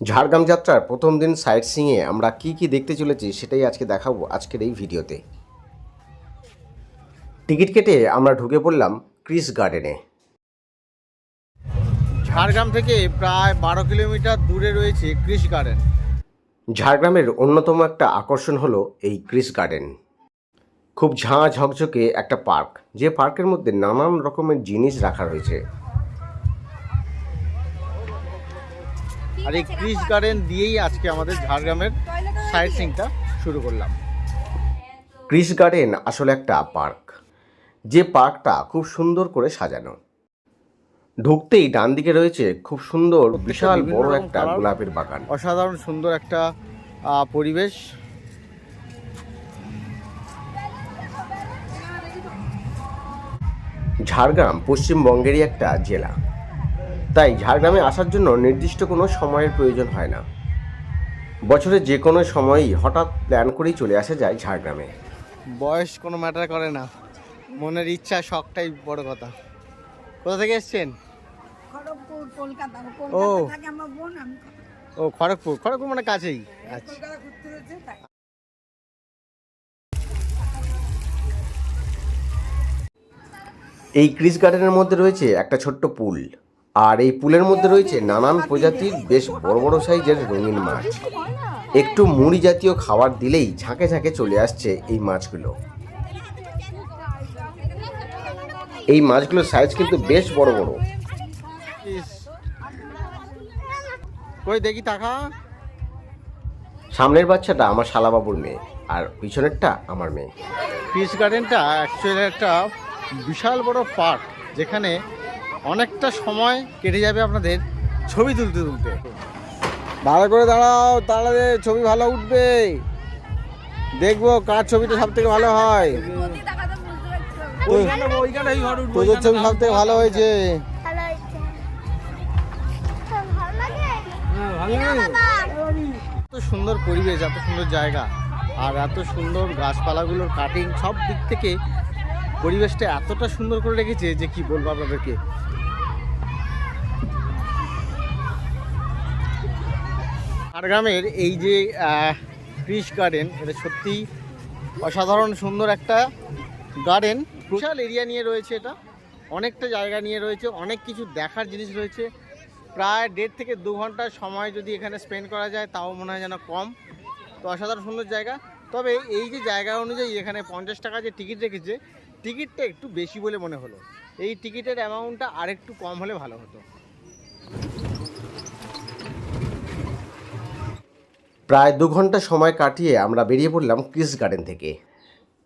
ঝাড়গ্রাম যাত্রার প্রথম দিন সাইট সিংয়ে আমরা কি কি দেখতে চলেছি সেটাই আজকে দেখাবো আজকের এই ভিডিওতে। টিকিট কেটে আমরা ঢুকে পড়লাম ক্রিস গার্ডেনে। ঝাড়গ্রাম থেকে প্রায় বারো কিলোমিটার দূরে রয়েছে ক্রিস গার্ডেন। ঝাড়গ্রামের অন্যতম একটা আকর্ষণ হলো এই ক্রিস গার্ডেন। খুব ঝাঁ ঝকঝকে একটা পার্ক যে পার্কের মধ্যে নানান রকমের জিনিস রাখা রয়েছে। আর এই কৃষ গার্ডেন দিয়েই আজকে আমাদের ঝাড়গ্রামের সাইট সিংটা শুরু করলাম। ক্রিস গার্ডেন আসলে একটা পার্ক যে পার্কটা খুব সুন্দর করে সাজানো। ঢুকতেই ডান দিকে রয়েছে খুব সুন্দর বিশাল বড় একটা গোলাপের বাগান। অসাধারণ সুন্দর একটা পরিবেশ। ঝাড়গ্রাম পশ্চিমবঙ্গেরই একটা জেলা। তাই ঝাড়গ্রামে আসার জন্য নির্দিষ্ট কোনো সময়ের প্রয়োজন হয় না। বছরের যে কোনো সময়ই হঠাৎ প্ল্যান করেই চলে আসা যায় ঝাড়গ্রামে। বয়স কোনো ম্যাটার করে না। মনের ইচ্ছা শখটাই বড় কথা। কোথা থেকে এসছেন? কলকাতা। ও। কলকাতা থাকে আমার বোন আমি ও খড়গপুর। খড়গপুর মানে কাছেই। আচ্ছা। এই ক্রিস গার্ডেনের মধ্যে রয়েছে একটা ছোট্ট পুল। আর এই পুলের মধ্যে রয়েছে নানান প্রজাতির বেশ বড় বড় সাইজের রঙিন মাছ। একটু মুড়ি জাতীয় খাবার দিলেই ঝাঁকে ঝাঁকে চলে আসছে এই মাছগুলো। এই মাছগুলোর সাইজ কিন্তু বেশ বড় বড়। কই দেখি টাকা? সামনের বাচ্চাটা আমার শালাবাবুর মেয়ে আর পিছনেরটা আমার মেয়ে। পিস গার্ডেনটা অ্যাকচুয়ালি একটা বিশাল বড় পার্ক যেখানে অনেকটা সময় কেটে যাবে আপনাদের ছবি তুলতে তুলতে। ভালো করে দাঁড়াও দাঁড়ালে ছবি ভালো উঠবে। দেখব কার ছবিটা সব থেকে ভালো হয়। তোদের ছবি সব থেকে ভালো হয়েছে। এত সুন্দর পরিবেশ এত সুন্দর জায়গা আর এত সুন্দর গাছপালাগুলোর কাটিং সব দিক থেকে পরিবেশটা এতটা সুন্দর করে রেখেছে যে কি বলব আপনাদেরকে? ঝাড়গ্রামের এই যে ক্রিস গার্ডেন এটা সত্যিই অসাধারণ সুন্দর একটা গার্ডেন বিশাল এরিয়া নিয়ে রয়েছে এটা। অনেকটা জায়গা নিয়ে রয়েছে, অনেক কিছু দেখার জিনিস রয়েছে। প্রায় দেড় থেকে দু ঘণ্টার সময় যদি এখানে স্পেন্ড করা যায়, তাও মনে হয় যেন কম। তো অসাধারণ সুন্দর জায়গা। তবে এই যে জায়গা অনুযায়ী এখানে পঞ্চাশ টাকা যে টিকিট রেখেছে টিকিটটা একটু বেশি বলে মনে হলো। এই টিকিটের অ্যামাউন্টটা আরেকটু কম হলে ভালো হতো। প্রায় দু ঘণ্টা সময় কাটিয়ে আমরা বেরিয়ে পড়লাম ক্রিস গার্ডেন থেকে।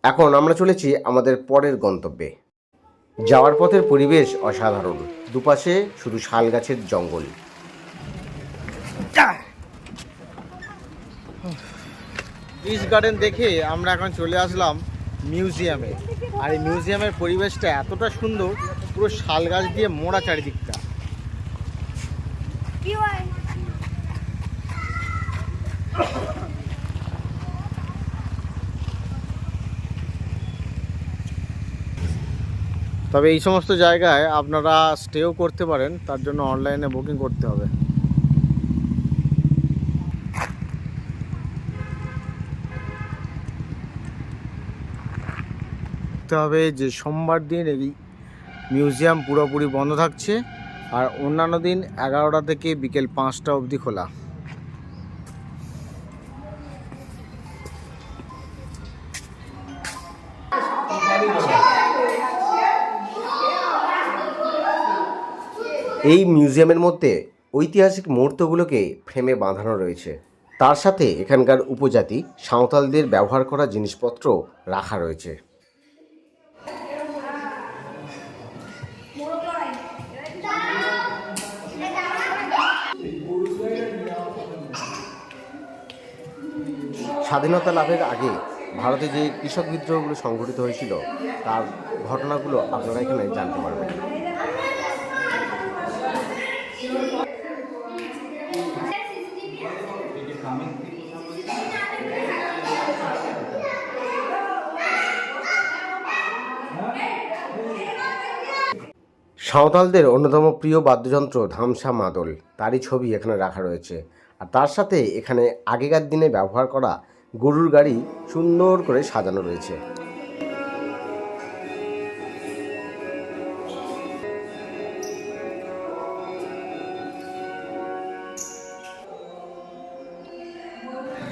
এখন আমরা চলেছি আমাদের পরের গন্তব্যে। যাওয়ার পথের পরিবেশ অসাধারণ। দুপাশে শুধু শাল গাছের জঙ্গল। ক্রিস গার্ডেন দেখে আমরা এখন চলে আসলাম মিউজিয়ামে। আর এই মিউজিয়ামের পরিবেশটা এতটা সুন্দর, পুরো শাল গাছ দিয়ে মোড়া চারিদিকটা। তবে এই সমস্ত জায়গায় আপনারা স্টেও করতে পারেন, তার জন্য অনলাইনে বুকিং করতে হবে। দেখতে হবে যে সোমবার দিন এই মিউজিয়াম পুরোপুরি বন্ধ থাকছে আর অন্যান্য দিন এগারোটা থেকে বিকেল পাঁচটা অবধি খোলা। এই মিউজিয়ামের মধ্যে ঐতিহাসিক মুহূর্তগুলোকে ফ্রেমে বাঁধানো রয়েছে। তার সাথে এখানকার উপজাতি সাঁওতালদের ব্যবহার করা জিনিসপত্র রাখা রয়েছে। স্বাধীনতা লাভের আগে ভারতে যে কৃষক বিদ্রোহগুলো সংঘটিত হয়েছিল, তার ঘটনাগুলো আপনারা এখানে জানতে পারবেন। সাঁওতালদের অন্যতম প্রিয় বাদ্যযন্ত্র ধামসা মাদল। তারই ছবি এখানে রাখা রয়েছে। আর তার সাথে এখানে আগেকার দিনে ব্যবহার করা গরুর গাড়ি সুন্দর করে সাজানো রয়েছে।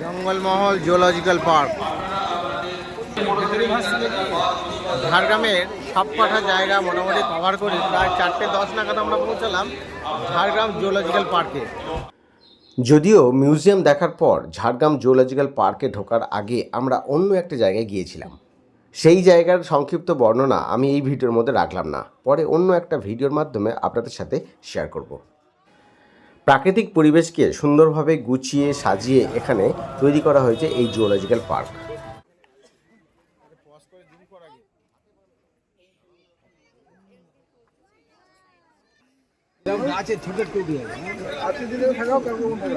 Jangalmahal geological park. ঝাড়গ্রামের সব কটা জায়গা মোটামুটি কভার করি। প্রায় চারটে দশ নাগাদ আমরা পৌঁছালাম ঝাড়গ্রাম জিওলজিক্যাল পার্কে যদিও মিউজিয়াম দেখার পর ঝাড়গ্রাম জুওলজিক্যাল পার্কে ঢোকার আগে আমরা অন্য একটা জায়গায় গিয়েছিলাম। সেই জায়গার সংক্ষিপ্ত বর্ণনা আমি এই ভিডিওর মধ্যে রাখলাম না। পরে অন্য একটা ভিডিওর মাধ্যমে আপনাদের সাথে শেয়ার করব। প্রাকৃতিক পরিবেশকে সুন্দরভাবে গুছিয়ে সাজিয়ে এখানে তৈরি করা হয়েছে এই জুওলজিক্যাল পার্ক গাছে টিকিট করে দিয়ে আপনি দিলে থাকাও কাউকে বলতে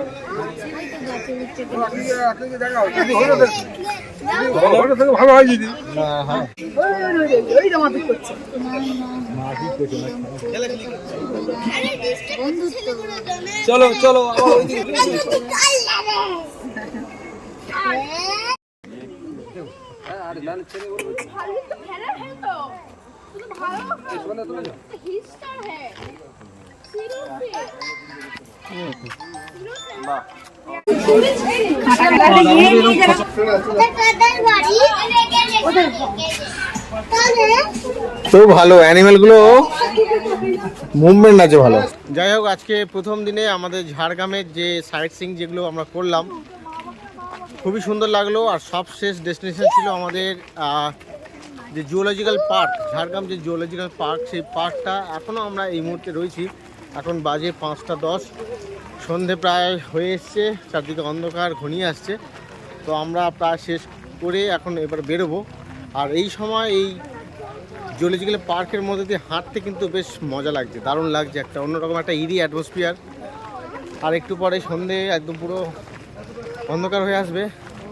পারবেন ভালো হয় দিদি হ্যাঁ। চলো চলো আবার হ্যাঁ তো তুমি ভালো হিস্টার হ্যাঁ। অ্যানিমেলগুলো মুভমেন্ট আছে ভালো। যাই হোক, আজকে প্রথম দিনে আমাদের ঝাড়গ্রামের যে সাইট সিং যেগুলো আমরা করলাম, খুবই সুন্দর লাগল। আর সব শেষ ডেস্টিনেশন ছিল আমাদের যে জুওলজিক্যাল পার্ক ঝাড়গ্রাম যে জুওলজিক্যাল পার্ক সেই পার্কটা এখনও আমরা এই মুহূর্তে রয়েছি। এখন বাজে পাঁচটা দশ। সন্ধে প্রায় হয়ে এসছে, চারদিকে অন্ধকার ঘনিয়ে আসছে। তো আমরা প্রায় শেষ করে এখন এবার বেরোবো। আর এই সময় এই জুওলজিক্যাল পার্কের মধ্যে দিয়ে হাঁটতে কিন্তু বেশ মজা লাগছে, দারুণ লাগছে একটা অন্যরকম একটা ইরি অ্যাটমসফিয়ার আর একটু পরে সন্ধে একদম পুরো অন্ধকার হয়ে আসবে,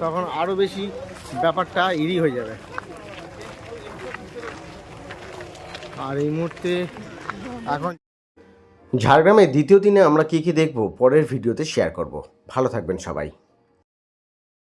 তখন আরও বেশি ব্যাপারটা ইরি হয়ে যাবে। আর এই মুহূর্তে এখন ঝাড়গ্রামে দ্বিতীয় দিনে আমরা কী কী দেখব? পরের ভিডিওতে শেয়ার করব। ভালো থাকবেন সবাই।